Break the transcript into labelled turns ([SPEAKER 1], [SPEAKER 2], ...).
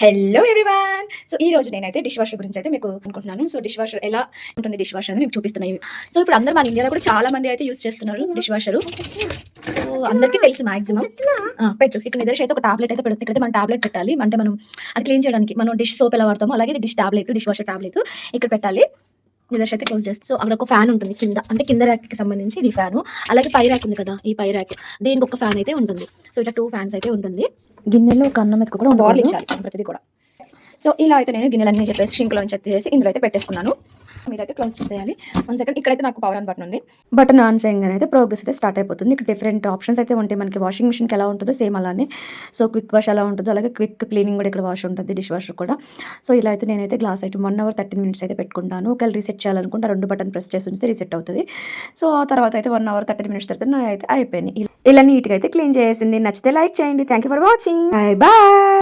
[SPEAKER 1] Hello everyone so ఈ రోజు నేనైతే డిష్ వాషర్ గురించి అయితే మీకు అనుకుంటున్నాను. సో డిష్ వాషర్ ఎలా ఉంటుంది డిష్ వాషర్ అని మీకు చూపిస్తున్నాయి. సో ఇప్పుడు అందరూ మన ఇండియాలో కూడా చాలా మంది అయితే యూస్ చేస్తున్నారు డిష్ వాషర్ సో అందరికీ తెలుసు మాక్సిమం పెట్టు. ఇక్కడ నిద్ర అయితే ఒక టాబ్లెట్ అయితే పెడుతుంది. ఇక్కడ మనం టాబ్లెట్ పెట్టాలి. అంటే మనం అది క్లీన్ చేయడానికి మనం డిష్ సోప్ ఎలా వాడతామో అలాగే dish tablet dish washer tablet ఇక్కడ పెట్టాలి. నిదర్శ అయితే క్లోజ్ చేస్తాం. సో అక్కడ ఒక ఫ్యాన్ ఉంటుంది కింద. అంటే కింద ర్యాక్కి సంబంధించి ఇది ఫ్యాన్ అలాగే పై ర్యాక్ ఉంది కదా ఈ పై ర్యాక్ దీనికి ఒక ఫ్యాన్ అయితే ఉంటుంది. సో ఇట్లా టూ ఫ్యాన్స్ అయితే ఉంటుంది.
[SPEAKER 2] గిన్నెలో ఒక అన్నం మెతుకు కూడా
[SPEAKER 1] బాటిల్ ఇచ్చాలి. ప్రతిదీ కూడా. సో ఇలా అయితే నేను గిన్నెలన్నీ చెప్పేసి షింక్లో చేసి ఇందులో అయితే పెట్టేసుకున్నాను. మీదైతే క్లోజ్ చేసేయాలి. వన్ సెకండ్ ఇక్కడైతే నాకు పవర్ ఆన్ బటన్ ఉంది.
[SPEAKER 2] బటన్ ఆన్ చేయగానే అయితే ప్రోగ్రెస్ అయితే స్టార్ట్ అయిపోతుంది. ఇక్కడ డిఫరెంట్ ఆప్షన్స్ అయితే ఉంటాయి. మనకి వాషింగ్ మిషన్కి ఎలా ఉంటుందో సేమ్ అలానే. సో క్విక్ వాష్ ఎలా ఉంటుందో అలాగే క్విక్ క్లీనింగ్ కూడా ఇక్కడ వాష్ ఉంటుంది డిష్ వాషర్ కూడా. సో ఇలా అయితే నేనైతే గ్లాస్ అయితే వన్ అవర్ థర్టీన్ మినిట్స్ అయితే పెట్టుకుంటాను. ఒకవేళ రీసెట్ చేయాలనుకుంటే రెండు బటన్ ప్రెస్ చేసి ఉంచితే రీసెట్ అవుతుంది. సో ఆ తర్వాత అయితే వన్ అవర్ థర్టీన్ మినిట్స్ తర్వాత నా అయితే అయిపోయినాయి. ఇలా నీట్గా అయితే క్లీన్ చేసింది. నచ్చితే లైక్ చేయండి. Thank you for watching bye bye